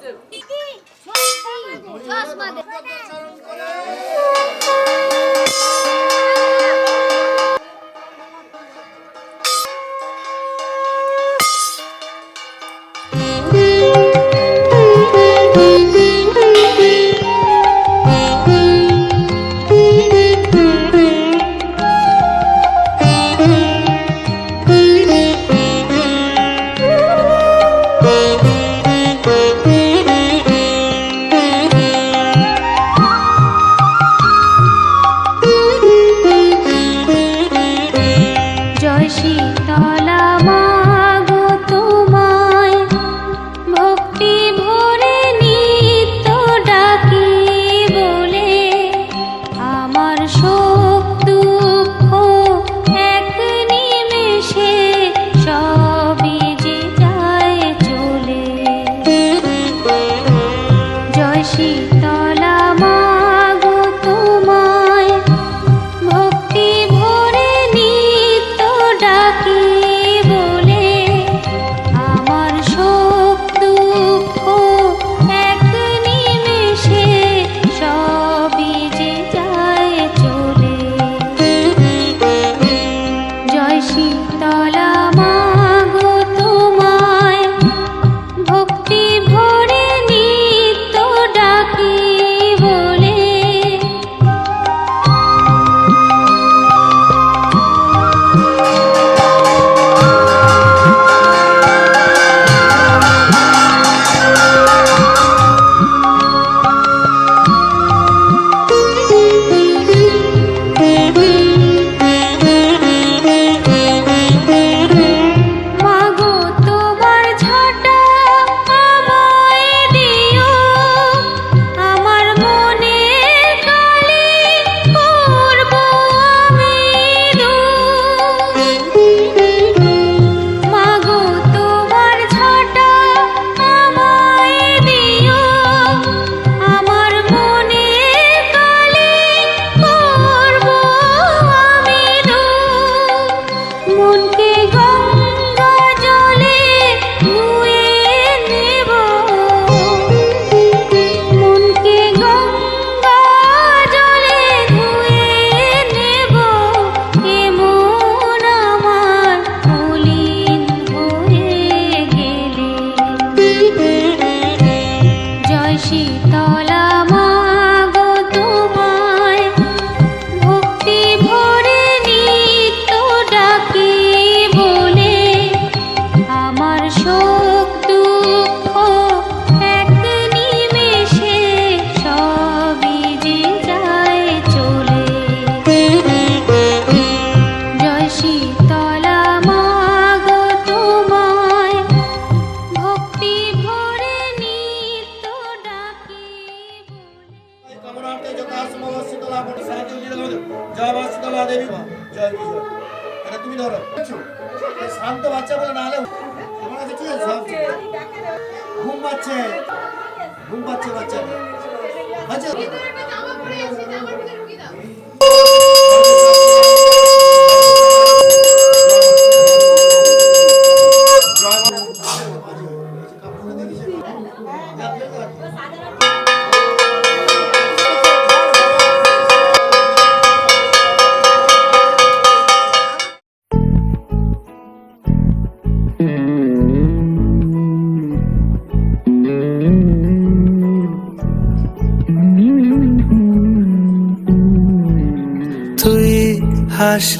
Çözdüm. Çözmedim. Çözmedim.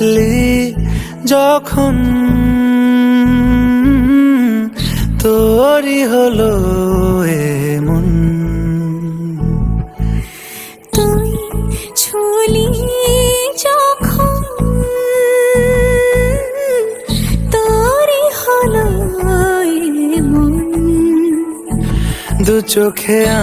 আসলি যখন তোরি হলো এমন। যখন চোখে আ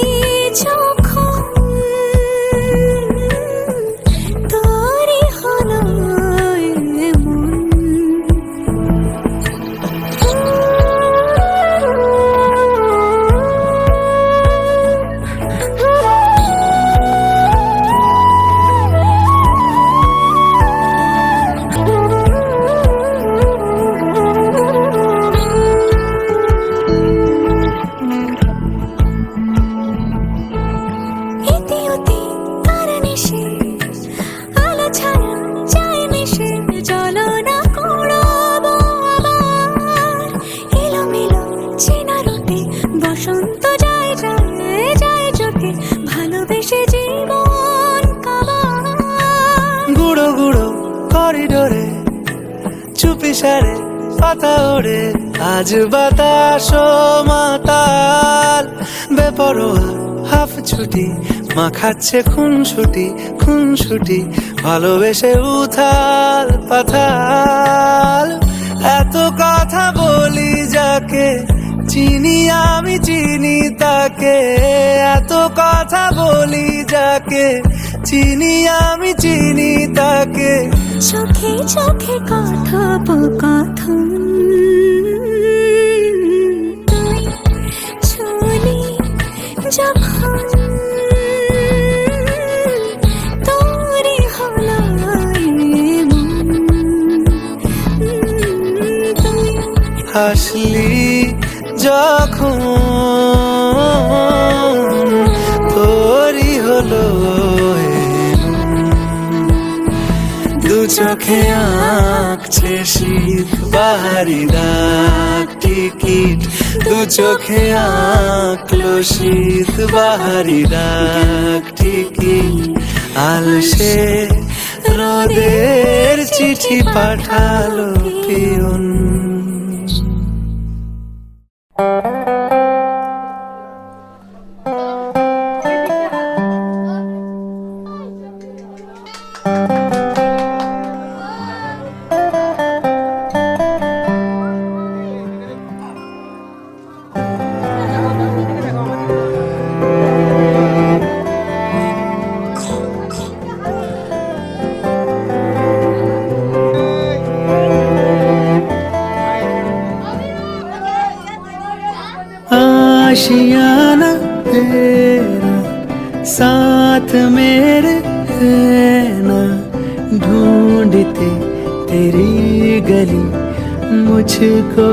এলোমেলো চেনা রূপে বসন্ত যায় যায় ভালোবেসে জীবন গুঁড়ো গুঁড়ো করিডোরে, চুপি সারে পাতা ওড়ে। আজ বাতাস মাতাল, বেপরোয়া হাফ ছুটি মাখাচ্ছে খুন ছুটি খুন ছুটি ভালোবেসে উথাল পাথাল। এত কথা বলি যাকে, চিনি আমি, চিনি তাকে। এত কথা বলি যাকে, চিনি আমি, চিনি তাকে। চোখে চোখে কথোপকথন। যখন তোরই হলো। দু চোখে আঁকছে শীত বাহারি ডাক টিকিট দু চোখে আঁকলো শীত বাহারি ডাক টিকিট আলসে রোদের চিঠি পাঠালো পিয়ন Thank you.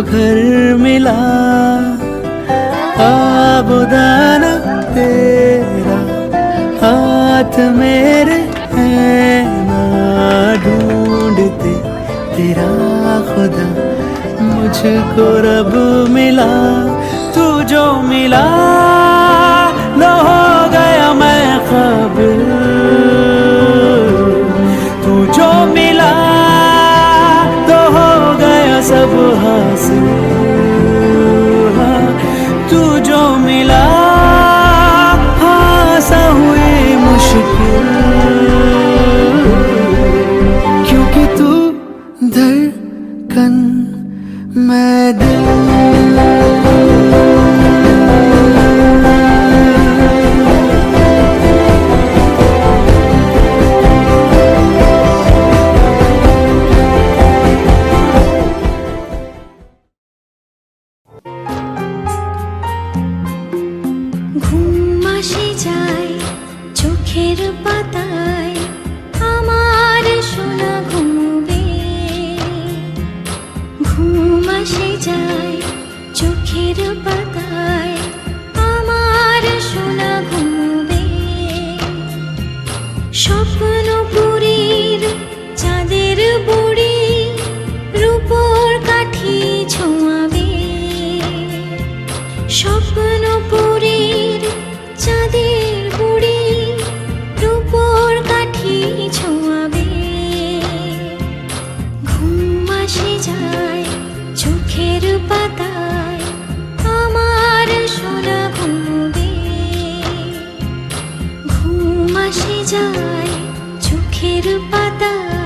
घर मिला। आबुदाना तेरा, हाथ मेरे है ना ढूंढते। तेरा खुदा मुझको रब मिला, तू जो मिला। যায় চোখের পাতায়। যায় চোখের পাতায়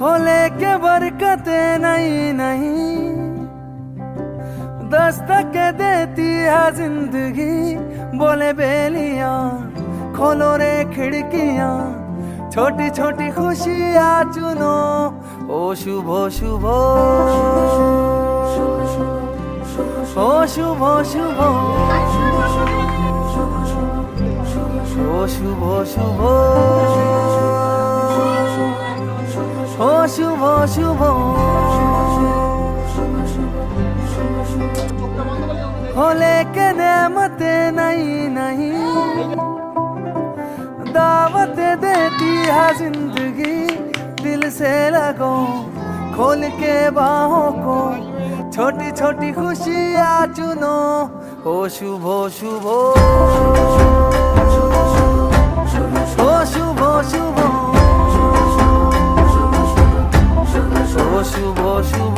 हो लेके बरकते नहीं नहीं दस्तक देती है जिंदगी बोले बेलियां खोलो रे खिड़कियां छोटी छोटी खुशियां चुनो ओ शुभ शुभ ओ शुभ शुभ ও শুভ শুভ ও শুভ শুভ होले के नेमत नहीं नहीं दावत देती है जिंदगी दिल से लगो खोल के बाहों को छोटी छोटी खुशियाँ चुनो ओ शुभ शुभ ओ शुभ शुभ শুভ শুভ শুভ।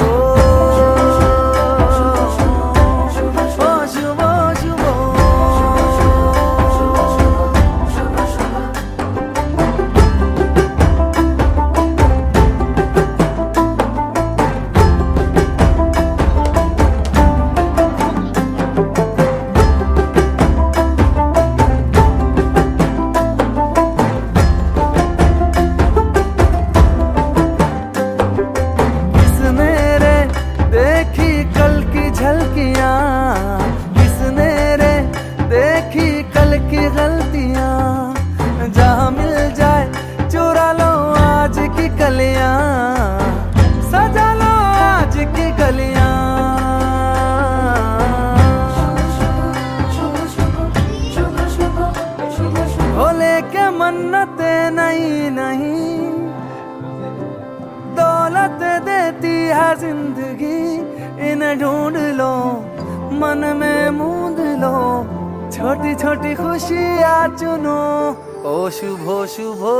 शुभो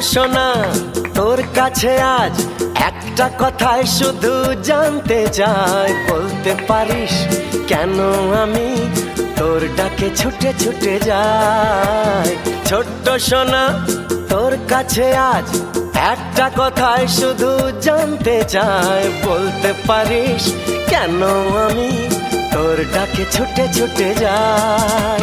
সোনা তোর কাছে আজ একটা কথাই শুধু জানতে চাই। বলতে পারিস কেন আমি তোর ডাকে ছুটে ছুটে যাই। ছোট্ট সোনা তোর কাছে আজ একটা কথাই শুধু জানতে চাই। বলতে পারিস কেন আমি তোর ডাকে ছুটে ছুটে যাই।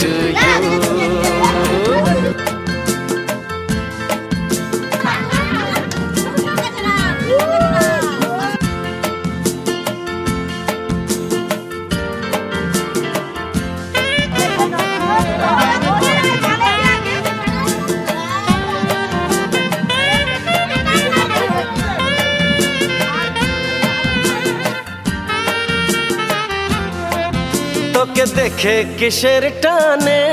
দেখে কিসের টানে?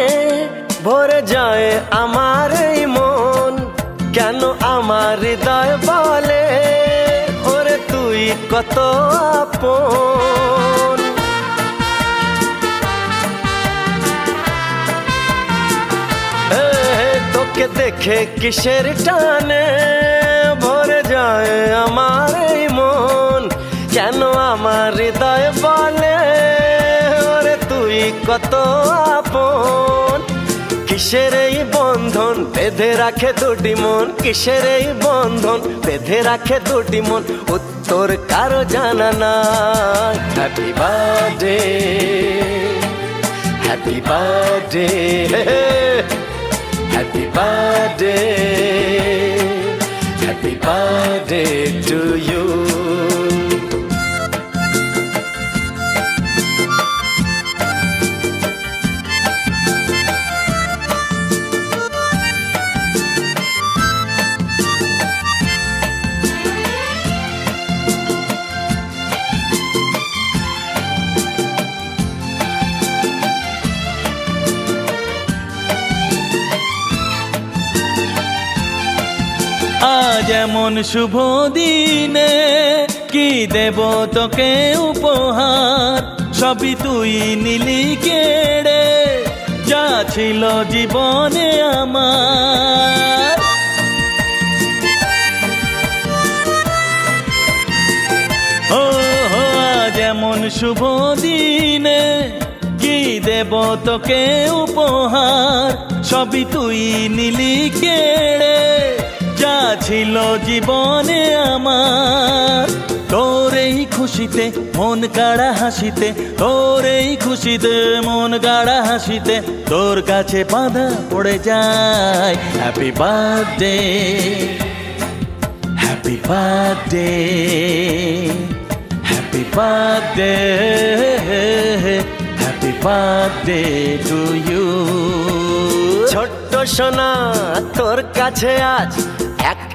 ভরে যায় আমার মন। কেন আমার হৃদয় বলে? ওরে তুই কত আপন। তোকে দেখে কিসের টানে? ভরে যায় আমার কত আপন। কিসের এই বন্ধন? বেঁধে রাখে দুটি মন। কিসের এই বন্ধন? বেঁধে রাখে দুটি মন। উত্তর কারও জানা না happy birthday happy birthday happy birthday happy birthday to you এমন শুভ দিনে কি দেব তোকে উপহার? সবই তুই নিলি কেড়ে, যা ছিল জীবনে আমার। ও এমন শুভ দিনে কি দেব তোকে উপহার? সবই তুই নিলি কেড়ে যা ছিল জীবনে আমার। তোর এই খুশিতে মন কাড়া হাসিতে তোর এই খুশিতে মন কাড়া হাসিতে তোর কাছে বাঁধা পড়ে যায়। Happy birthday happy birthday happy birthday happy birthday to you ছোট্ট সোনা, তোর কাছে আজ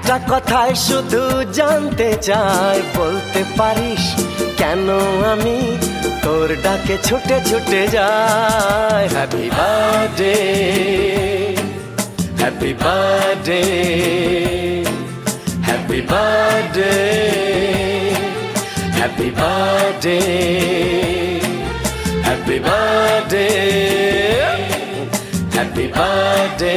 একটা কথাই শুধু জানতে চাই। বলতে পারিস কেন আমি? তোর ডাকে ছুটে ছুটে যাই। Happy birthday happy birthday happy birthday happy birthday happy birthday